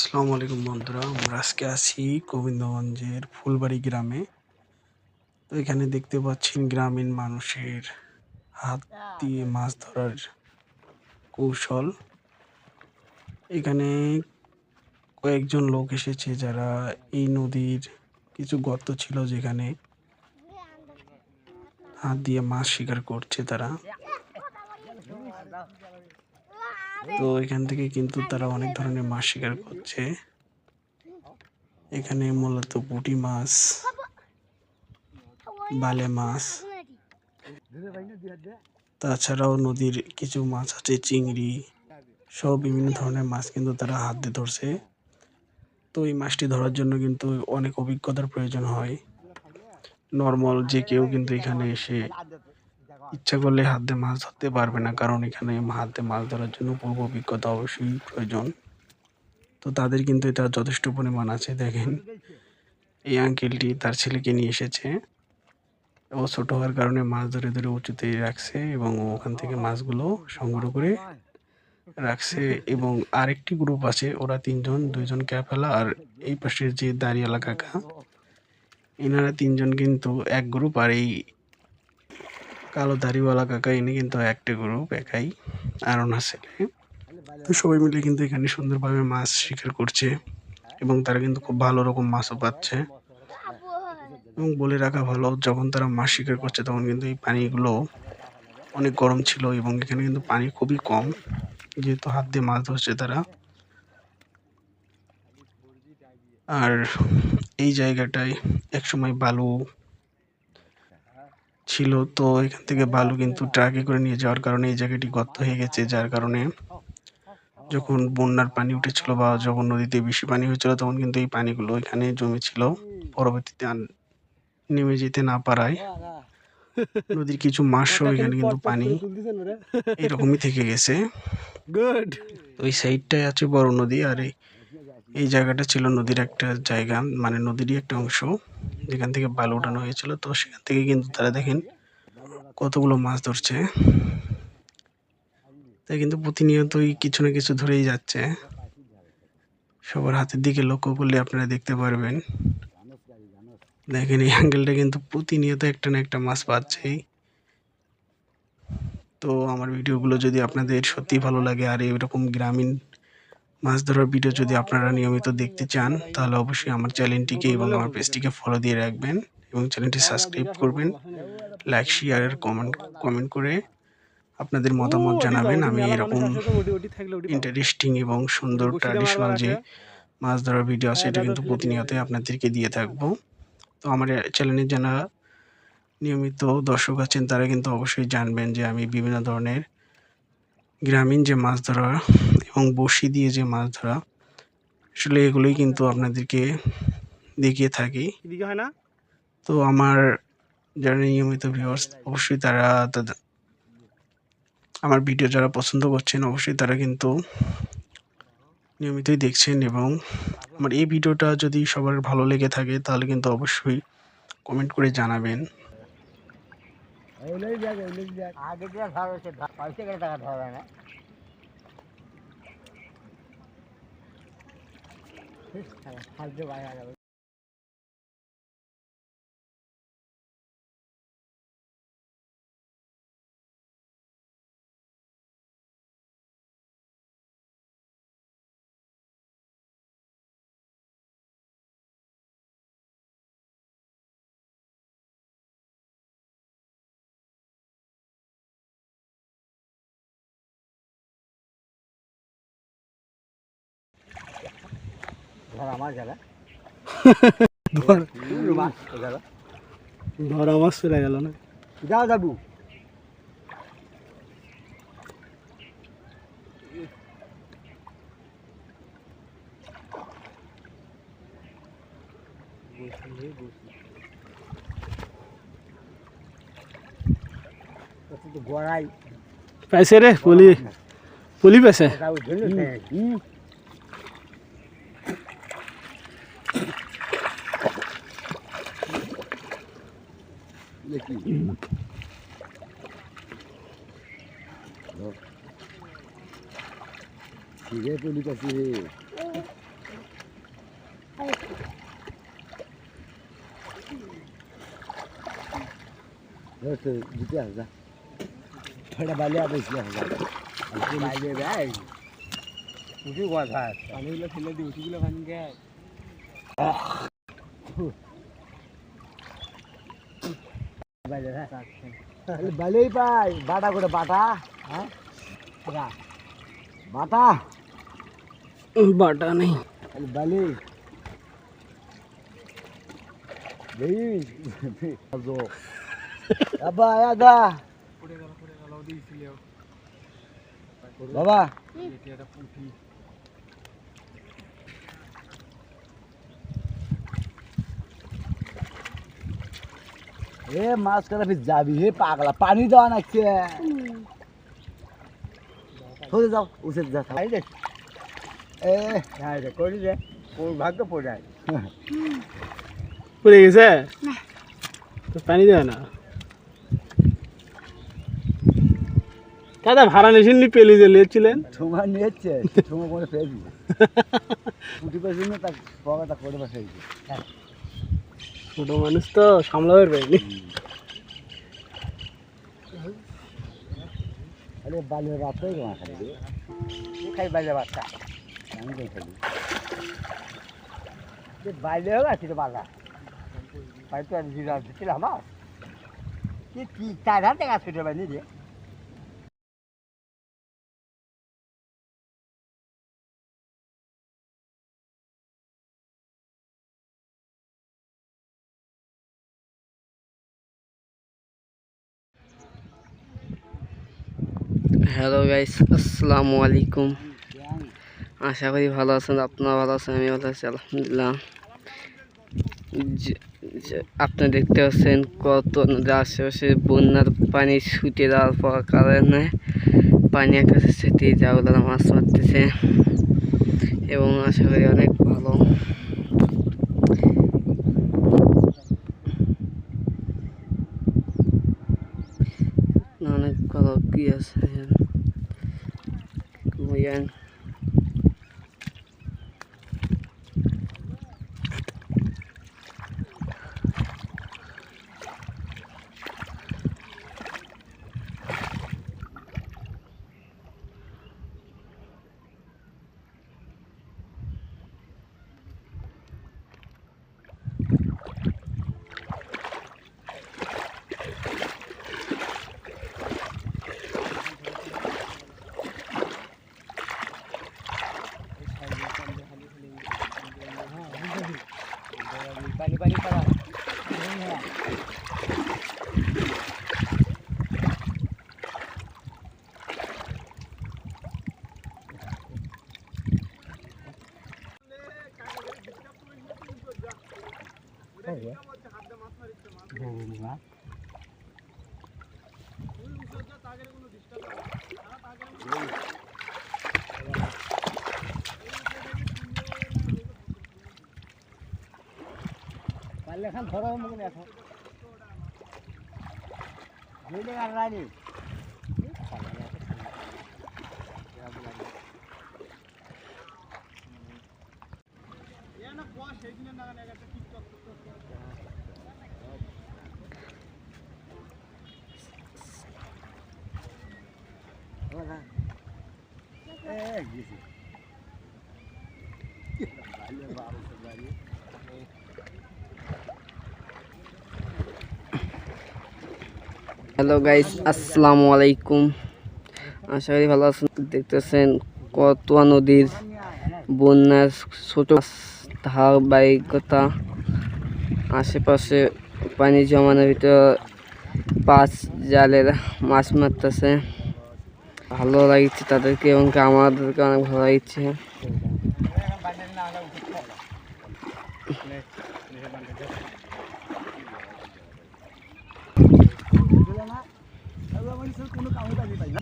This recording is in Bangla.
আসসালামু আলাইকুম বন্ধুরা, আমরা আজকে আছি গোবিন্দগঞ্জের ফুলবাড়ি গ্রামে। তো এখানে দেখতে পাচ্ছেন গ্রামীণ মানুষের হাত দিয়ে মাছ ধরার কৌশল। এখানে কয়েকজন লোক এসেছে যারা এই নদীর কিছু গর্ত ছিল যেখানে হাত দিয়ে মাছ শিকার করছে তারা। তো এখান থেকে কিন্তু তারা অনেক ধরনের মাছ শিকার করছে। এখানে মূলত পুঁটি মাছ, বালে মাছ, তাছাড়াও নদীর কিছু মাছ আছে, চিংড়ি সব বিভিন্ন ধরনের মাছ কিন্তু তারা হাত দিয়ে ধরছে। তো এই মাছটি ধরার জন্য কিন্তু অনেক অভিজ্ঞতার প্রয়োজন হয়। নর্মাল যে কেউ কিন্তু এখানে এসে ইচ্ছা করলে হাত দিয়ে মাছ ধরতে পারবে না, কারণ এখানে হাত মাছ ধরার জন্য পূর্ব অভিজ্ঞতা অবশ্যই প্রয়োজন। তো তাদের কিন্তু এটা যথেষ্ট পরিমাণ আছে, দেখেন। এই আঙ্কেলটি তার ছেলেকে নিয়ে এসেছে। ও ছোট হওয়ার কারণে মাছ ধরে ধরে উঁচুতে রাখছে এবং ওখান থেকে মাছগুলো সংগ্রহ করে রাখছে এবং আরেকটি গ্রুপ আছে, ওরা তিনজন, দুইজন ক্যাপেলা আর এই পাশের যে দাঁড়িয়ালা কাকা, এনারা তিনজন কিন্তু এক গ্রুপ আর এই কালো দাড়িওয়ালা কাকা ইনি কিন্তু একটা গ্রুপ একাই আর ওনার ছেলে তো সবাই মিলে কিন্তু এখানে সুন্দরভাবে মাছ শিকার করছে এবং তারা কিন্তু খুব ভালো রকম মাছও পাচ্ছে। এবং বলে রাখা ভালো, যখন তারা মাছ শিকার করছে, তখন কিন্তু এই পানিগুলো অনেক গরম ছিল এবং এখানে কিন্তু পানি খুবই কম, যেহেতু হাত দিয়ে মাছ ধরছে তারা। আর এই জায়গাটায় একসময় বালু ছিল তো এখান থেকে বালু কিন্তু ট্রাকে করে নিয়ে যাওয়ার কারণে এই জায়গাটি গর্ত হয়ে গেছে যার কারণে যখন বন্যার পানি উঠেছিল বা যখন নদীতে বেশি পানি হয়েছিল তখন কিন্তু এই পানিগুলো এখানে জমেছিল। পরবর্তীতে আর নেমে যেতে না পারায় নদীর কিছু মাসও এখানে কিন্তু পানি এরকমই থেকে গেছে। গুড। ওই সাইডটাই আছে বড় নদী আর এই এই জায়গাটা ছিল নদীর একটা জায়গা মানে নদীরই একটা অংশ। যেখান থেকে বালু উঠানো হয়েছিল, তো সেখান থেকে কিন্তু তারা দেখেন কতগুলো মাছ ধরছে। তাই কিন্তু প্রতিনিয়তই কিছু না কিছু ধরেই যাচ্ছে। সবার হাতের দিকে লক্ষ্য করলে আপনারা দেখতে পারবেন। দেখেন এই অ্যাঙ্গেলটা কিন্তু প্রতিনিয়ত একটা না একটা মাছ পাচ্ছেই। তো আমার ভিডিওগুলো যদি আপনাদের সত্যি ভালো লাগে আর এরকম গ্রামীণ মাছ ধরার ভিডিও যদি আপনারা নিয়মিত দেখতে চান, তাহলে অবশ্যই আমার চ্যানেলটিকে এবং আমার পেজটিকে ফলো দিয়ে রাখবেন এবং চ্যানেলটি সাবস্ক্রাইব করবেন। লাইক শেয়ার কমেন্ট কমেন্ট করে আপনাদের মতামত জানাবেন। আমি এরকম ইন্টারেস্টিং এবং সুন্দর ট্র্যাডিশনাল যে মাছ ধরার ভিডিও আছে, এটা কিন্তু প্রতিনিয়তই আপনাদেরকে দিয়ে থাকব। তো আমার চ্যানেলে যারা নিয়মিত দর্শক আছেন, তারা কিন্তু অবশ্যই জানবেন যে আমি বিভিন্ন ধরনের গ্রামীণ যে মাছ ধরা এবং বড়শি দিয়ে যে মাছ ধরা আসলে এগুলোই কিন্তু আপনাদেরকে দেখিয়ে থাকি। হয় না? তো আমার যারা নিয়মিত ভিউয়ার্স অবশ্যই তারা তাদের আমার ভিডিও যারা পছন্দ করছেন অবশ্যই তারা কিন্তু নিয়মিতই দেখছেন এবং আমার এই ভিডিওটা যদি সবার ভালো লেগে থাকে তাহলে কিন্তু অবশ্যই কমেন্ট করে জানাবেন। আগে টাকা ধরা না। ফালতু বাইরে গেল ধর আমার জায়গা ধর। মাছ চলে গেল না? যাও যাবু। পাইছে রে পলি পলি পাইছে। ছয়টা বালি বাইরে ভাই উঠি কথা পানিগুলো ফেলে দিই উঠিগুলো ভাঙি গে বালি পাই, বাটা করে বাটা হ্যাঁ? বাটা? খালি বালি আব্বা আদা বাবা এ মাছ কাটা ফির যাবি হে পাগলা পানি দেওয়া নাকছে চলে যাও উঠে যা খাই দে এ হ্যাঁ রে করি দে ওর ভাগ্য পড়ায় পড়ে গেছে? তো পানি দেয় না। দাদা ভাড়া মেশিন নিয়ে পেলি যে লিয়েছিলেন ঠোঙা নিয়েছে ঠোঙা করে ফেলে দিবে উঠি পেয়েছি না তার করে বসে ছোট মানুষ তো সামলাবার পারিনি আরে বালির রাত হয়ে গেল খাই বাইরে বাচ্চা আমি খালি। বাইরে হোক আছে বালা। ভাই তো আর জিরা দিচ্ছিল আমার? কি কি চার হাজার টাকা ছুটে পাইনি রে হ্যালো গাইস আসসালামু আলাইকুম আশা করি ভালো আছেন আপনারা ভালো আছেন আমি ভালো আছি, আলহামদুলিল্লাহ। আপনি দেখতে পাচ্ছেন কত নদীর আশেপাশে বন্যার পানি ছুটে যাওয়ার পর কারণে পানি আকাশে সেটি যাওয়ালা মাছ মারতেছে এবং আশা করি অনেক ভালো। অনেক ভালো কি আছে? পানি পানি পারা পারলে খান ধরো মুখ এখন। রানি হ্যালো গাইস আসসালামু আলাইকুম আশা করি ভালো আছেন। দেখতেছেন কতোয়া নদীর বন্যার ছোট ধারাবাহিকতা। আশেপাশে পানি জমানোর ভিতর পাঁচ জালের মাছ মারতেছে। ভালো লাগছে তাদেরকে এবং আমাদেরকে অনেক ভালো লাগছে। কোনো কামে পাই না।